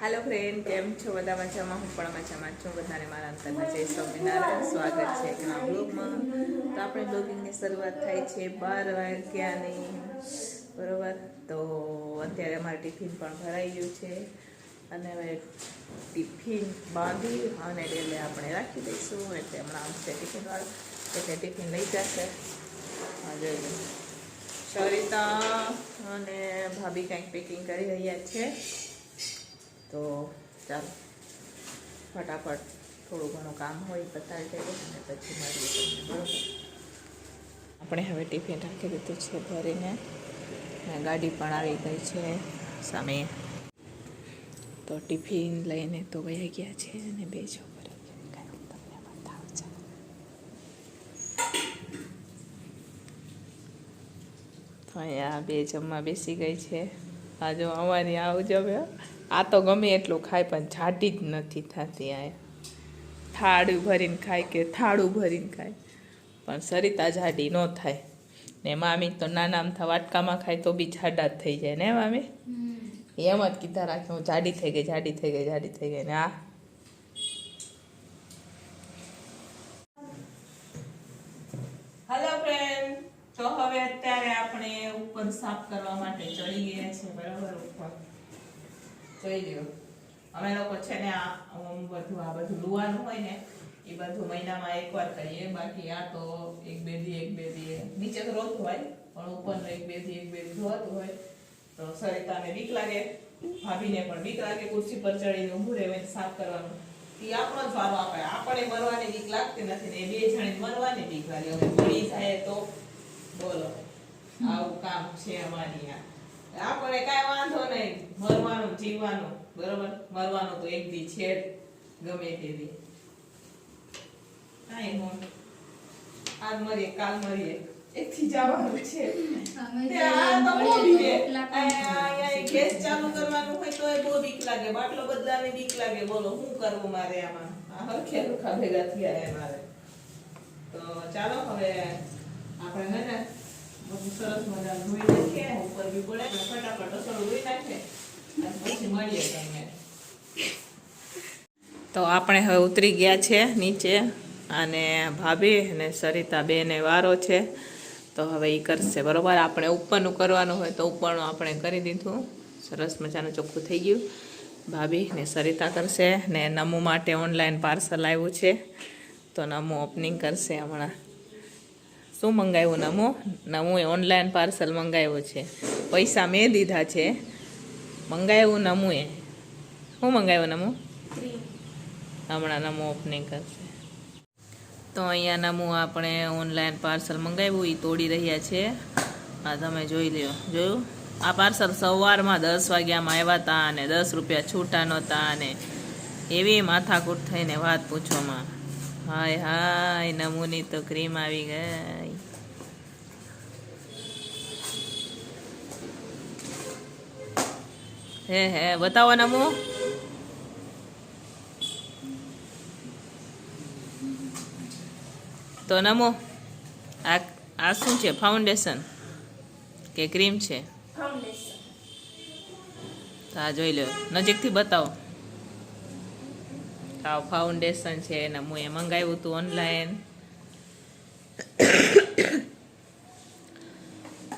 હાલો friend કેમ છો? બધા મજામાં? હું પણ મજામાં છું. બધાને મારા અંતરના જય સ્વામિનારાયણ. સ્વાગત છે નવા બ્લોગમાં. તો આપણે બ્લોગિંગની શરૂઆત થાય છે બાર વાગ્યાની. બરોબર? તો અત્યારે અમારે ટિફિન પણ ભરાઈ ગયું છે. અને હવે ટિફિન બાંધી અને ડેલે આપણે રાખી દઈશું. એટલે હમણાં આવશે ટિફિન વાળો. એટલે ટિફિન લઈ જશે. જોઈ લો સરિતા અને ભાભી કંઈક પેકિંગ કરી રહ્યા છે. તો ચાલો, ફટાફટ થોડું ઘણું કામ હોય બતાવી દઈએ અને પછી મળીએ બરાબર? આપણે હવે ટિફિન રાખી દીધું છે ભરીને. ગાડી પણ આવી ગઈ છે સામે. તો ટિફિન લઈને તો વહી ગયા છે અને બે છોકરીઓ છે. કાંઈ હું તમને બતાવું છું. તો અહીંયા બે જમવા બેસી ગઈ છે. આ જો અમારી આવું જમે આ તો ગમે એટલું ખાય પણ જાડી જ નથી થતી આ. થાળું ભરીને ખાય કે થાળું ભરીને ખાય. પણ સરિતા જાડી ન થાય. ને મામી તો નાના આમથા વાટકામાં ખાય તો બી જાડા જ થઈ જાય ને મામી? એમ જ કીધા રાખે હું જાડી થઈ ગઈ જાડી થઈ ગઈ જાડી થઈ ગઈ ને આ. હેલો ફ્રેન્ડ તો હવે અત્યારે આપણે ઉપર સાફ કરવા માટે ચડી ગયા છે બરાબર ઉપર. જોઈ લ્યો. અમે લોકો છે ને આ બધું આ બધું લુવાનું હોય ને, એ બધું મહિનામાં એકવાર કરીએ. બાકી આ તો એક બે દી એક બે દી નીચે તો રોતું હોય, પણ ઉપરનું એક બે દી એક બે દી ધોવાતું હોય. તો સરિતાને બીક લાગે, ભાભીને પણ બીક લાગે ખુરશી પર ચડીને ઊભું રહેવાય સાફ કરવાનું. ઈ આપણો જ વારો આપે. આપણે મરવાની બીક લાગતી નથી ને, એ બે જણે મરવાની બીક લાગે. હવે મળી જાય તો બોલો. આવું કામ છે અમારી આ. આપણે કાંઈ વાંધો નહીં. મરવાનું જીવવાનું. બરોબર? મરવાનું તો એક દી છે ગમે તે દી. કાઈ નો આજ મરીએ કાલ મરીએ. એકથી જવાનું છે. આ તો બહુ બીક. અહીંયા- ગેસ ચાલુ કરવાનું હોય તો એ બહુ બીક લાગે. બાટલો બદલાવાની બીક લાગે. બોલો શું કરવું મારે આમાં? આ હરખે રૂખા ભેગા થયા મારે. તો ચાલો હવે આપણે હે ને તો આપણે હવે ઉતરી ગયા છે નીચે, અને ભાભી અને સરિતા બેને વારો છે. તો હવે એ કરશે, બરોબર? આપણે ઉપરનું કરવાનું હોય તો ઉપરનું આપણે કરી દીધું. સરસ મજાનું ચોખ્ખું થઈ ગયું. ભાભી ને સરિતા કરશે, ને નમુ માટે ઓનલાઈન પાર્સલ આવ્યું છે. તો નમુ ઓપનિંગ કરશે હમણાં. શું મંગાવ્યું નમો? નમુએ ઓનલાઈન પાર્સલ મંગાવ્યું છે. પૈસા મેં દીધા છે. મંગાવ્યું નમુએ. શું મંગાવ્યું નમો? હમણાં નમો ઓપનિંગ કરશે. તો અહીંયા નમો આપણે ઓનલાઈન પાર્સલ મંગાવ્યું એ તોડી રહ્યા છે. આ તમે જોઈ લ્યો. જોયું? આ પાર્સલ સવારમાં દસ વાગ્યામાં આવ્યા હતા અને દસ રૂપિયા છૂટા નહોતા અને એવી માથાકૂટ થઈને વાત પૂછોમાં. હાય હાય નમૂની તો ક્રીમ આવી ગઈ. હે હે બતાવો નમુ. તો નમો આ આ શું છે? ફાઉન્ડેશન કે ક્રીમ છે? તો આ જોઈ લો નજીકથી બતાવો. આ ફાઉન્ડેશન છે એને હું એ મંગાવ્યું હતું ઓનલાઈન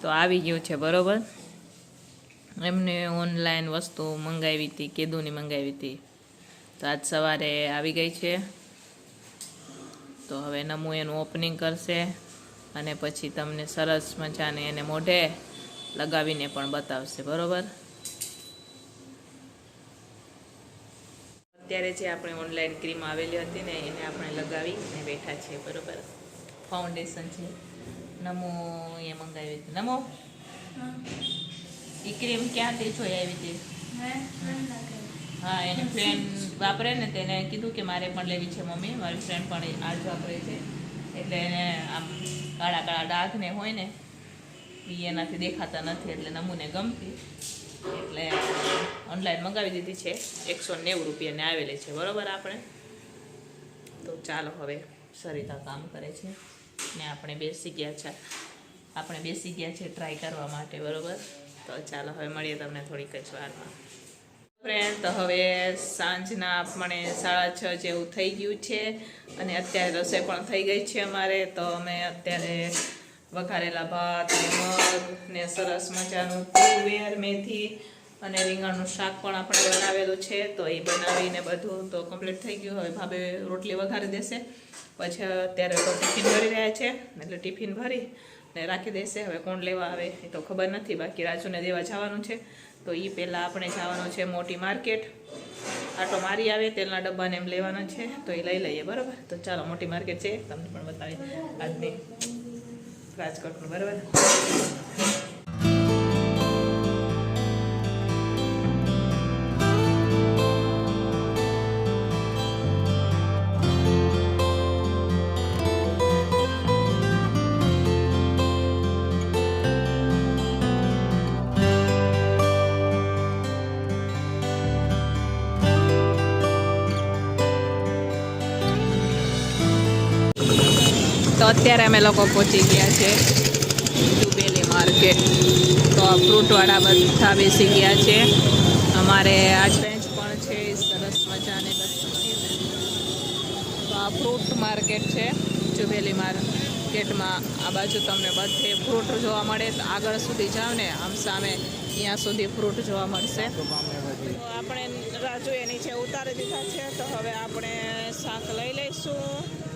તો આવી ગયું છે, બરોબર? એમને ઓનલાઈન વસ્તુ મંગાવી હતી, કેદુની મંગાવી હતી. તો આજ સવારે આવી ગઈ છે. તો હવે નમુ એનું ઓપનિંગ કરશે અને પછી તમને સરસ મજાને એને મોઢે લગાવીને પણ બતાવશે, બરોબર? અત્યારે જે આપણે ઓનલાઈન ક્રીમ આવેલી હતી ને એને આપણે લગાવી અને બેઠા છીએ બરોબર? ફાઉન્ડેશન છે. નમો એ મંગાવી હતી નમો? એ ક્રીમ ક્યાંથી જોઈ આવી હતી? હા એને ફ્રેન્ડ વાપરે ને તેને કીધું કે મારે પણ લેવી છે મમ્મી. મારી ફ્રેન્ડ પણ આ જ વાપરે છે. એટલે એને આમ કાળા કાળા ડાઘ ને હોય ને એ એનાથી દેખાતા નથી એટલે નમૂને ગમતી. એટલે ઓનલાઈન મંગાવી દીધી છે. એકસો નેવું રૂપિયાને આવેલી છે. બરોબર આપણે? તો ચાલો હવે સરિતા કામ કરે છે. ને આપણે બેસી ગયા છે. આપણે બેસી ગયા છે ટ્રાય કરવા માટે. બરોબર? તો ચાલો હવે મળીએ તમને થોડીક જ વારમાં. ફ્રેન્ડ તો હવે સાંજના આપણે સાડા છ જેવું થઈ ગયું છે. અને અત્યારે રસોઈ પણ થઈ ગઈ છે અમારે. તો અમે અત્યારે વઘારેલા ભાત ને મગ ને સરસ મજાનું તુવેર મેથી અને રીંગણનું શાક પણ આપણે બનાવેલું છે, તો એ બનાવીને બધું તો કમ્પ્લીટ થઈ ગયું. હવે ભાભે રોટલી વઘારી દેશે. પછી અત્યારે તો ટિફિન ભરી રહ્યા છે, એટલે ટિફિન ભરી ને રાખી દેશે. હવે કોણ લેવા આવે એ તો ખબર નથી. બાકી રાજુને દેવા જવાનું છે. તો એ પહેલાં આપણે જવાનું છે મોટી માર્કેટ. આટો મારી આવે, તેલના ડબ્બાને એમ લેવાના છે, તો એ લઈ લઈએ, બરાબર? તો ચાલો, મોટી માર્કેટ છે. તમને પણ બતાવીએ આજની રાજકોટનું બરાબર. તો અત્યારે અમે લોકો પહોંચી ગયા છે જુબેલી માર્કેટ તો ફ્રૂટવાળા બધા બેસી ગયા છે. અમારે બેન્ચ પણ છે, સરસ મજાને તો આ ફ્રૂટ માર્કેટ છે, જુબેલી માર્કેટમાં આ બાજુ તમને બધે ફ્રૂટ જોવા મળે. તો આગળ સુધી જાઓ ને, આમ સામે ત્યાં સુધી ફ્રૂટ જોવા મળશે. તો આપણે રાજુએ નીચે ઉતારી દીધા છે, તો હવે આપણે શાક લઈ લઈશું.